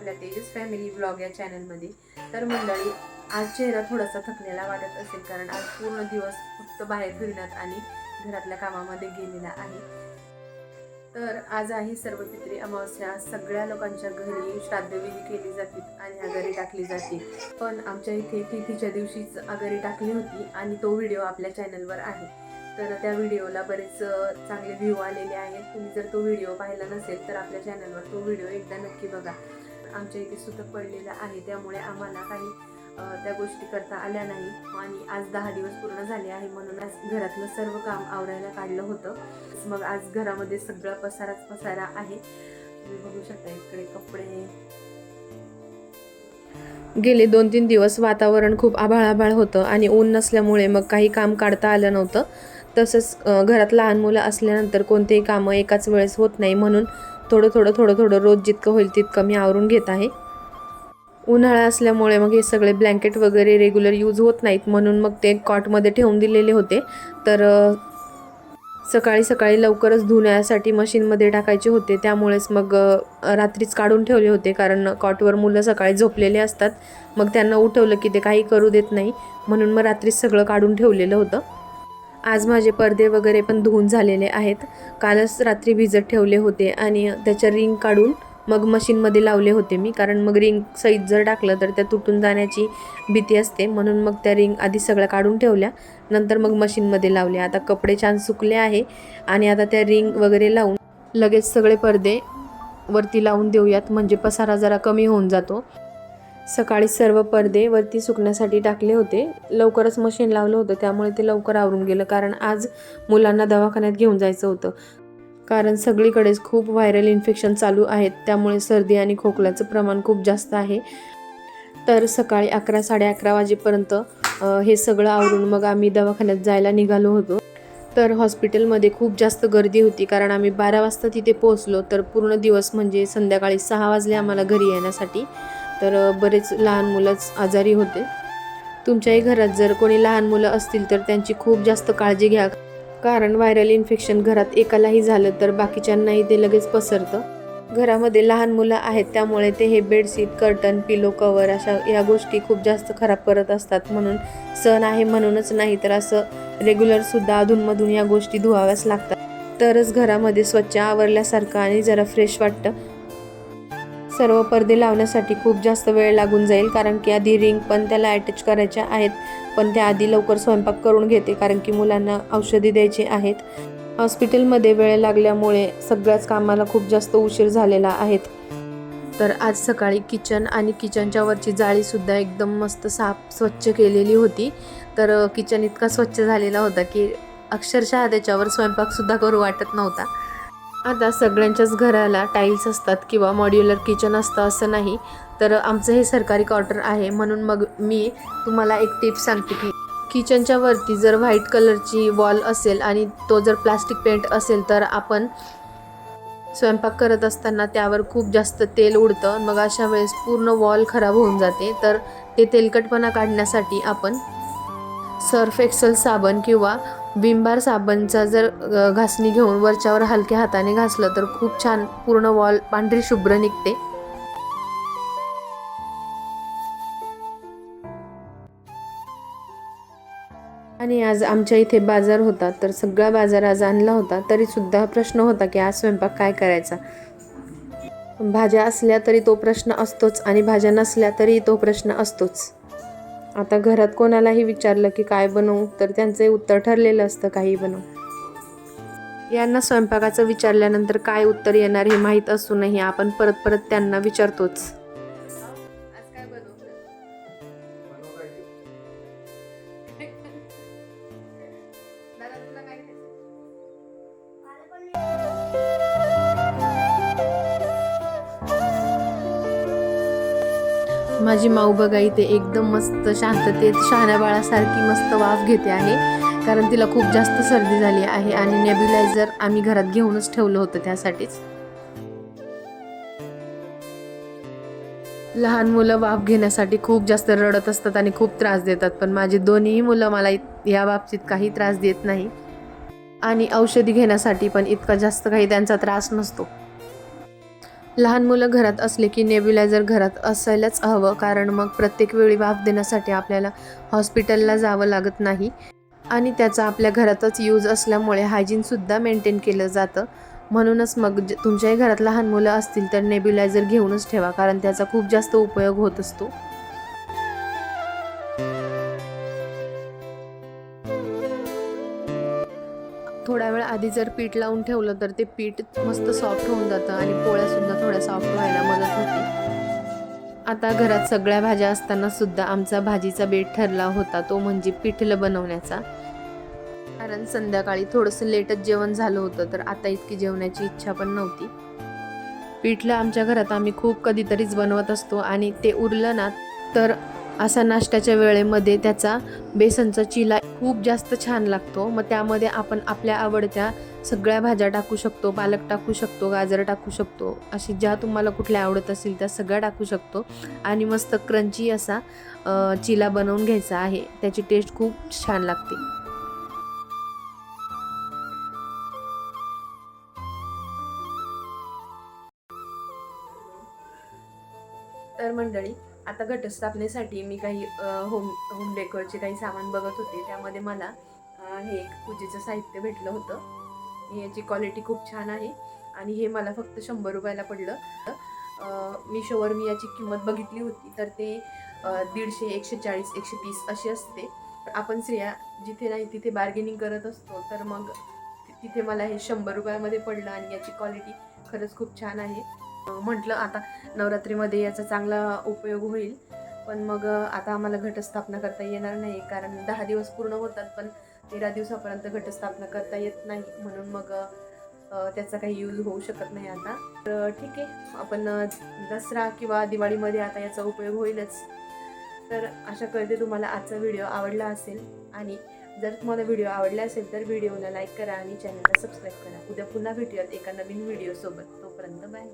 आपल्या Tejas family blog या चॅनलमध्ये तर मंडळी आज चेहरा थोडासा थकलेला वाटत असेल कारण आज पूर्ण दिवस फक्त बाहेर फिरण्यात आणि घरातल्या कामामध्ये गेलेला आहे. तर आज आहे सर्वपित्री अमावस्या. सगळ्या लोकांच्या घरी श्राद्धविधी केली जाते आणि आघाडी टाकली जाते. पण आमच्या इथे तिथीच्या दिवशीच आघारी टाकली होती आणि तो व्हिडिओ आपल्या चॅनलवर आहे. तर त्या व्हिडिओला बरेच चांगले व्ह्यू आलेले आहेत. तुम्ही जर तो व्हिडिओ पाहिला नसेल तर आपल्या चॅनलवर तो व्हिडिओ एकदा नक्की बघा. आमच्या इथे सुतक पडलेलं आहे. त्यामुळे आम्हाला काही त्या गोष्टी करता आल्या नाही. आणि आज दहा दिवस पूर्ण झाले आहे म्हणून आज घरातलं सर्व काम आवरायला काढलं होतं. मग आज घरामध्ये सगळा पसाराच पसारा आहे. तुम्ही बघू शकता इकडे कपडे. गेले दोन तीन दिवस वातावरण खूप आभाळ आभाळ होतं आणि ऊन नसल्यामुळे मग काही काम काढता आलं नव्हतं. तसंच घरात लहान मुलं असल्यानंतर कोणतेही कामं एकाच वेळेस होत नाही म्हणून थोडं थोडं थोडं थोडं रोज जितकं होईल तितकं मी आवरून घेत आहे. उन्हाळा असल्यामुळे मग हे सगळे ब्लँकेट वगैरे रेग्युलर यूज होत नाहीत. म्हणून मग ते कॉटमध्ये ठेवून दिलेले होते. तर सकाळी सकाळी लवकरच धुण्यासाठी मशीनमध्ये टाकायचे होते. त्यामुळेच मग रात्रीच काढून ठेवले होते. कारण कॉटवर मुलं सकाळी झोपलेले असतात. मग त्यांना उठवलं की ते काही करू देत नाही. म्हणून मग रात्रीच सगळं काढून ठेवलेलं होतं. आज माझे पडदे वगैरे पण धुवून झालेले आहेत. कालच रात्री भिजत ठेवले होते आणि त्याच्या रिंग काढून मग मशीनमध्ये लावले होते मी. कारण मग रिंग सहित जर टाकलं तर त्या तुटून जाण्याची भीती असते. म्हणून मग त्या रिंग आधी सगळ्या काढून ठेवल्या. नंतर मग मशीनमध्ये लावले आता कपडे छान सुकले आहे आणि आता त्या रिंग वगैरे लावून लगेच सगळे पडदे वरती लावून देऊयात. म्हणजे पसारा जरा कमी होऊन जातो. सकाळी सर्व पडदे वरती सुकण्यासाठी टाकले होते. लवकरच मशीन लावलं होतं. त्यामुळे ते लवकर आवरून गेलं. कारण आज मुलांना दवाखान्यात घेऊन जायचं होतं. कारण सगळीकडेच खूप व्हायरल इन्फेक्शन चालू आहेत. त्यामुळे सर्दी आणि खोकल्याचं प्रमाण खूप जास्त आहे. तर सकाळी अकरा साडे अकरा वाजेपर्यंत हे सगळं आवरून मग आम्ही दवाखान्यात जायला निघालो होतो. तर हॉस्पिटलमध्ये खूप जास्त गर्दी होती. कारण आम्ही बारा वाजता तिथे पोहोचलो. तर पूर्ण दिवस म्हणजे संध्याकाळी सहा वाजले आम्हाला घरी येण्यासाठी. तर बरेच लहान मुलंच आजारी होते. तुमच्याही घरात जर कोणी लहान मुलं असतील तर त्यांची खूप जास्त काळजी घ्या. कारण व्हायरल इन्फेक्शन घरात एकालाही झालं तर बाकीच्यांनाही ते लगेच पसरतं. घरामध्ये लहान मुलं आहेत त्यामुळे ते हे बेडशीट कर्टन पिलो कवर अशा या गोष्टी खूप जास्त खराब करत असतात. म्हणून सण आहे म्हणूनच नाही तर असं रेग्युलरसुद्धा अधूनमधून या गोष्टी धुवाव्याच लागतात. तरच घरामध्ये स्वच्छ आवरल्यासारखं आणि जरा फ्रेश वाटतं. सर्व पडदे लावण्यासाठी खूप जास्त वेळ लागून जाईल कारण की आधी रिंग पण त्याला अटॅच करायच्या आहेत. पण त्या आधी लवकर स्वयंपाक करून घेते कारण की मुलांना औषधी द्यायची आहेत. हॉस्पिटलमध्ये वेळ लागल्यामुळे सगळ्याच कामाला खूप जास्त उशीर झालेला आहेत तर आज सकाळी किचन आणि किचनच्या वरची जाळीसुद्धा एकदम मस्त साफ स्वच्छ केलेली होती. तर किचन इतका स्वच्छ झालेला होता की अक्षरशः त्याच्यावर स्वयंपाकसुद्धा करू वाटत नव्हता. आता सगळ्यांच्याच घराला टाईल्स असतात किंवा मॉड्युलर किचन असतं असं नाही तर आमचं हे सरकारी क्वार्टर आहे म्हणून मग मी तुम्हाला एक टिप सांगते की किचनच्या वरती जर व्हाईट कलरची वॉल असेल आणि तो जर प्लास्टिक पेंट असेल तर आपण स्वयंपाक करत असताना त्यावर खूप जास्त तेल उडतं. मग अशा वेळेस पूर्ण वॉल खराब होऊन जाते. तर ते तेलकटपणा काढण्यासाठी आपण सर्फ एक्सल साबण किंवा विम बार साबणचा जर घासणी घेऊन वरच्यावर हलक्या हाताने घासलं तर खूप छान पूर्ण वॉल पांढरी शुभ्र निघते. आणि आज आमच्या इथे बाजार होता तर सगळा बाजार आज आणला होता तरी सुद्धा प्रश्न होता की आज स्वयंपाक काय करायचा? भाज्या असल्या तरी तो प्रश्न असतोच आणि भाज्या नसल्या तरी तो प्रश्न असतोच. आता घरात कोणालाही विचारलं की काय बनवू तर त्यांचे उत्तर ठरलेलं असतं काही बनवू यांना स्वयंपाकाचं विचारल्यानंतर काय उत्तर येणार हे माहीत असूनही आपण परत परत त्यांना विचारतोच. माझी माऊ बघा इथे एकदम मस्त शांततेत शहाण्या बाळासारखी मस्त वाफ घेते आहे. कारण तिला खूप जास्त सर्दी झाली आहे आणि नेब्युलायझर आम्ही घरात घेऊनच ठेवलं होतं त्यासाठीच. लहान मुलं वाफ घेण्यासाठी खूप जास्त रडत असतात आणि खूप त्रास देतात पण माझी दोन्ही मुलं मला या बाबतीत काही त्रास देत नाही. आणि औषधी घेण्यासाठी पण इतका जास्त काही त्यांचा त्रास नसतो. लहान मुलं घरात असले की नेब्युलायझर घरात असायलाच हवं कारण मग प्रत्येक वेळी वाफ देण्यासाठी आपल्याला हॉस्पिटलला जावं लागत नाही. आणि त्याचा आपल्या घरातच यूज असल्यामुळे हायजीनसुद्धा मेंटेन केलं जातं. म्हणूनच मग ज तुमच्याही घरात लहान मुलं असतील तर नेब्युलायझर घेऊनच ठेवा कारण त्याचा खूप जास्त उपयोग होत असतो. थोड्या वेळ आधी जर पीठ लावून ठेवलं तर ते पीठ मस्त सॉफ्ट होऊन जातं आणि पोळ्यासुद्धा थोड्या सॉफ्ट व्हायला मदत होते. आता घरात सगळ्या भाज्या असताना सुद्धा आमचा भाजीचा बेट ठरला होता तो म्हणजे पिठलं बनवण्याचा. कारण संध्याकाळी थोडंसं लेटच जेवण झालं होतं तर आता इतकी जेवण्याची इच्छा पण नव्हती. पिठलं आमच्या घरात आम्ही खूप कधीतरीच बनवत असतो आणि ते उरलं ना तर असा नाश्त्याच्या वेळेमध्ये त्याचा बेसनचा चिला खूप जास्त छान लागतो. मग त्यामध्ये आपण आपल्या आवडत्या सगळ्या भाज्या टाकू शकतो पालक टाकू शकतो गाजर टाकू शकतो अशी ज्या तुम्हाला कुठल्या आवडत असतील त्या सगळ्या टाकू शकतो. आणि मस्त क्रंची असा चिला बनवून घ्यायचा आहे. त्याची टेस्ट खूप छान लागते. आता घटस्थापनेसाठी मी काही होम होम डेकोरचे काही सामान बघत होते. त्यामध्ये मला हे एक पूजेचं साहित्य भेटलं होतं. याची क्वालिटी खूप छान आहे. आणि हे मला फक्त शंभर रुपयाला पडलं. मी मिशोवर मी याची किंमत बघितली होती. तर ते दीडशे एकशे चाळीस एकशे तीस अशी असते. आपण स्त्रिया जिथे नाही तिथे बार्गेनिंग करत असतो. तर मग तिथे मला हे शंभर रुपयामध्ये पडलं आणि याची क्वालिटी खरंच खूप छान आहे. म्हटलं आता नवरात्रीमध्ये याचा चांगला उपयोग होईल. पण मग आता आम्हाला घटस्थापना करता येणार नाही कारण दहा दिवस पूर्ण होतात पण तेरा दिवसापर्यंत घटस्थापना करता येत नाही. म्हणून मग त्याचा काही यूज होऊ शकत नाही आता. तर ठीक आहे. आपण दसरा किंवा दिवाळीमध्ये आता याचा उपयोग होईलच. तर अशा करते तुम्हाला आजचा व्हिडिओ आवडला असेल. आणि जर तुम्हाला व्हिडिओ आवडला असेल तर व्हिडिओला लाईक करा आणि चॅनलला सबस्क्राईब करा. उद्या पुन्हा भेटूयात एका नवीन व्हिडिओसोबत. तोपर्यंत बाय.